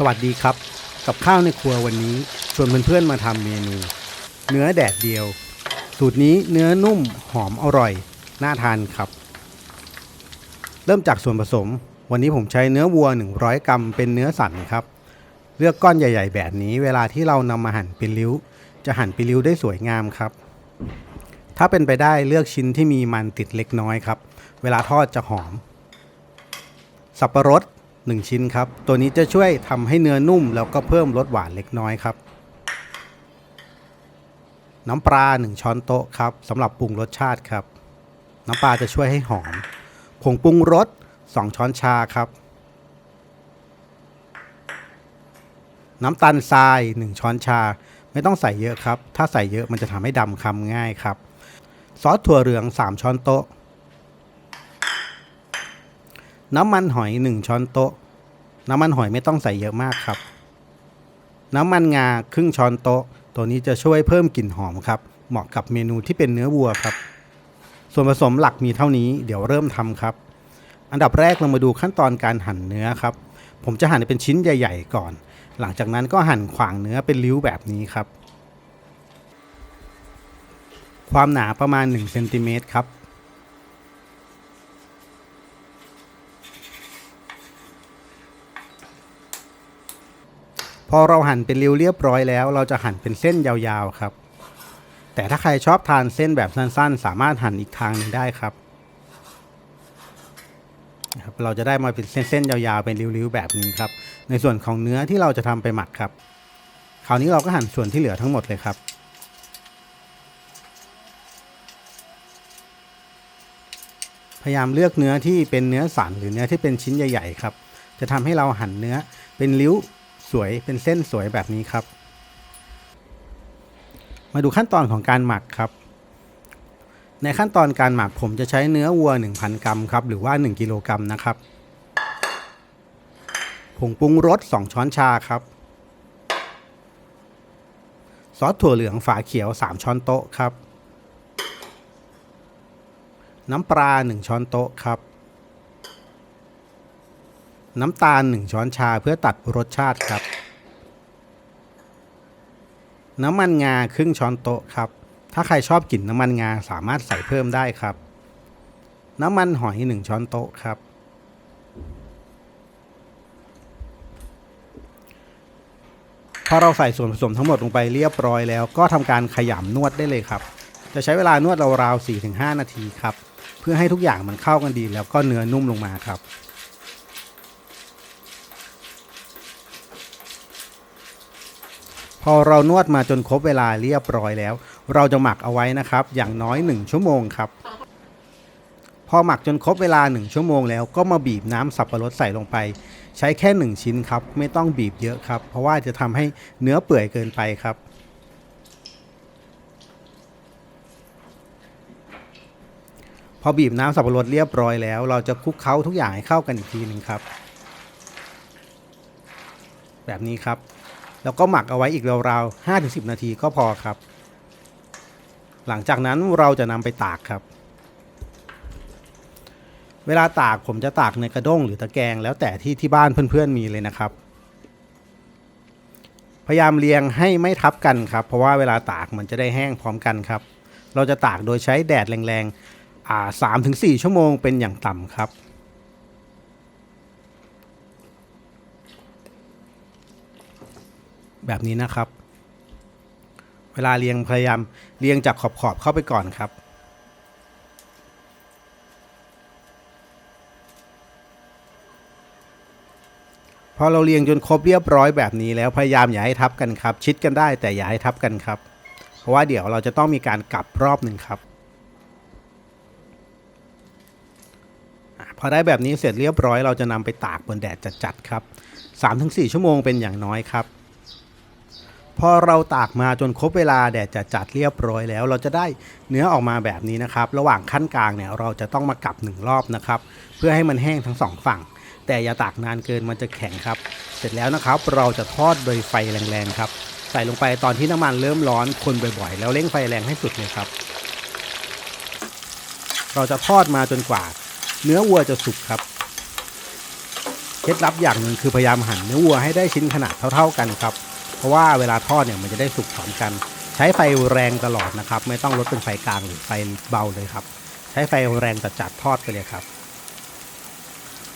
สวัสดีครับ กับข้าวในครัววันนี้ชวนเพื่อนๆมาทำเมนู เนื้อแดดเดียว สูตรนี้เนื้อนุ่มหอมอร่อย น่าทานครับ เริ่มจากส่วนผสม วันนี้ผมใช้เนื้อวัว 100 กรัมเป็นเนื้อสันครับ เลือกก้อนใหญ่ ๆ แบบนี้ เวลาที่เรานำมาหั่นเป็นริ้ว จะหั่นเป็นริ้วได้สวยงามครับ ถ้าเป็นไปได้เลือกชิ้นที่มีมันติดเล็กน้อยครับ เวลาทอดจะหอม สับปะรด 1 ชิ้นครับ ตัวนี้จะช่วยทำให้เนื้อนุ่ม แล้วก็เพิ่มรสหวานเล็กน้อยครับ น้ำปลา 1 ช้อนโต๊ะครับสำหรับปรุงรสชาติครับ น้ำปลาจะช่วยให้หอม ผงปรุงรส 2 ช้อนชาครับ น้ำตาลทราย 1 ช้อนชา ไม่ต้องใส่เยอะครับ ถ้าใส่เยอะมันจะทำให้ดำคำง่ายครับ ซอสถั่วเหลือง 3 ช้อนโต๊ะ น้ำมันหอย 1 ช้อนโต๊ะ น้ำมันหอยไม่ต้องใส่เยอะมากครับ น้ำมันงาครึ่งช้อนโต๊ะ ตัวนี้จะช่วยเพิ่มกลิ่นหอมครับ เหมาะกับเมนูที่เป็นเนื้อวัวครับ ส่วนผสมหลักมีเท่านี้เดี๋ยวเริ่มทำครับ อันดับแรกเรามาดูขั้นตอนการหั่นเนื้อครับ ผมจะหั่นเป็นชิ้นใหญ่ ๆ ก่อน หลังจากนั้นก็หั่นขวางเนื้อเป็นริ้วแบบนี้ครับ ความหนาประมาณ1เซนติเมตรครับ พอเราหั่นเป็นริ้วเรียบร้อยแล้ว เราจะหั่นเป็นเส้นยาวๆครับ แต่ถ้าใครชอบทานเส้นแบบสั้นๆ สามารถหั่นอีกทางหนึงได้ครับครับ เราจะได้มาเป็นเส้นๆยาวๆเป็นริ้วๆแบบนี้ครับ ในส่วนของเนื้อที่เราจะทำไปหมักครับ คราวนี้เราก็หั่นส่วนที่เหลือทั้งหมดเลยครับพยายามเลือกเนื้อที่เป็นเนื้อสันหรือเนื้อที่เป็นชิ้นใหญ่ ๆ ครับ จะทำให้เราหั่นเนื้อเป็นริ้ว สวยเป็นเส้นสวยแบบนี้ครับ มาดูขั้นตอนของการหมักครับ ในขั้นตอนการหมักผมจะใช้เนื้อวัว 1,000 กรัมครับ หรือว่า 1 กิโลกรัมนะครับผงปรุงรส 2 ช้อนชาครับ ซอสถั่วเหลืองฝาเขียว 3 ช้อนโต๊ะครับ น้ำปลา 1 ช้อนโต๊ะครับ น้ำตาล 1 ช้อนชาเพื่อตัดรสชาติครับ น้ำมันงาครึ่งช้อนโต๊ะครับ ถ้าใครชอบกลิ่นน้ำมันงาสามารถใส่เพิ่มได้ครับ น้ำมันหอย 1 ช้อนโต๊ะครับ พอเราใส่ส่วนผสมทั้งหมดลงไปเรียบร้อยแล้ว ก็ทำการขยำนวดได้เลยครับ จะใช้เวลานวดราวๆ4-5 นาทีครับ เพื่อให้ทุกอย่างมันเข้ากันดีแล้วก็เนื้อนุ่มลงมาครับ พอเรานวดมาจนครบเวลาเรียบร้อยแล้ว เราจะหมักเอาไว้นะครับ อย่างน้อย 1 ชั่วโมงครับ พอหมักจนครบเวลา 1 ชั่วโมงแล้วก็มาบีบน้ำสับปะรดใส่ลงไป ใช้แค่ 1 ชิ้นครับ ไม่ต้องบีบเยอะครับ เพราะว่าจะทำให้เนื้อเปื่อยเกินไปครับพอบีบน้ำสับปะรดเรียบร้อยแล้ว เราจะคลุกเคล้าทุกอย่างให้เข้ากันอีกทีหนึ่งครับ แบบนี้ครับ แล้วก็หมักเอาไว้อีกราวๆ5-10 นาทีก็พอครับ หลังจากนั้นเราจะนำไปตากครับ เวลาตากผมจะตากในกระด้งหรือตะแกรงแล้วแต่ที่ที่บ้านเพื่อนๆมีเลยนะครับ พยายามเรียงให้ไม่ทับกันครับ เพราะว่าเวลาตากมันจะได้แห้งพร้อมกันครับ เราจะตากโดยใช้แดดแรงๆอ่าสามถึงสี่ชั่วโมงเป็นอย่างต่ำครับ แบบนี้นะครับ เวลาเรียงพยายามเรียงจากขอบๆเข้าไปก่อนครับ พอเราเรียงจนครบเรียบร้อยแบบนี้แล้วพยายามอย่าให้ทับกันครับ ชิดกันได้แต่อย่าให้ทับกันครับ เพราะว่าเดี๋ยวเราจะต้องมีการกลับรอบหนึ่งครับพอได้แบบนี้เสร็จเรียบร้อยเราจะนำไปตากบนแดดจัดๆครับ 3-4 ชั่วโมงเป็นอย่างน้อยครับ พอเราตากมาจนครบเวลาแดดจะจัดเรียบร้อยแล้ว เราจะได้เนื้อออกมาแบบนี้นะครับ ระหว่างขั้นกลางเนี่ยเราจะต้องมากลับหนึ่งรอบนะครับ เพื่อให้มันแห้งทั้งสองฝั่ง แต่อย่าตากนานเกินมันจะแข็งครับ เสร็จแล้วนะครับ เราจะทอดโดยไฟแรงๆครับ ใส่ลงไปตอนที่น้ำมันเริ่มร้อนคนบ่อยๆ แล้วเร่งไฟแรงให้สุดเลยครับ เราจะทอดมาจนกว่า เนื้อวัวจะสุกครับเคล็ดลับอย่างหนึ่งคือพยายามหั่นเนื้อวัวให้ได้ชิ้นขนาดเท่า ๆกันครับ ราะว่าเวลาทอดเนี่ยมันจะได้สุกพร้อมกัน ใช้ไฟแรงตลอดนะครับ ไม่ต้องลดเป็นไฟกลางหรือไฟเบาเลยครับ ใช้ไฟแรงจัดๆทอดไปเลยครับ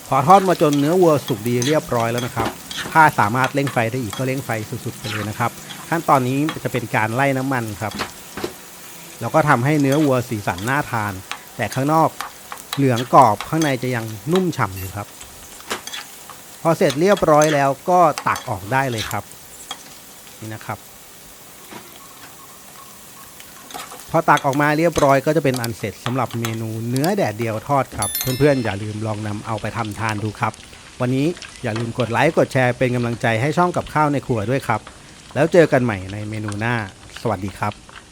พอทอดมาจนเนื้อวัวสุกดีเรียบร้อยแล้วนะครับ ถ้าสามารถเร่งไฟได้อีกก็เร่งไฟสุดๆไปเลยนะครับ ขั้นตอนนี้จะเป็นการไล่น้ำมันครับ แล้วก็ทำให้เนื้อวัวสีสันน่าทาน แต่ข้างนอกเหลืองกรอบข้างในจะยังนุ่มฉ่ำอยู่ครับ พอเสร็จเรียบร้อยแล้วก็ตักออกได้เลยครับ นี่นะครับ พอตักออกมาเรียบร้อยก็จะเป็นอันเสร็จสำหรับเมนูเนื้อแดดเดียวทอดครับ เพื่อนๆ อย่าลืมลองนำเอาไปทำทานดูครับ วันนี้อย่าลืมกดไลค์กดแชร์เป็นกำลังใจให้ช่องกับข้าวในครัวด้วยครับ แล้วเจอกันใหม่ในเมนูหน้า สวัสดีครับ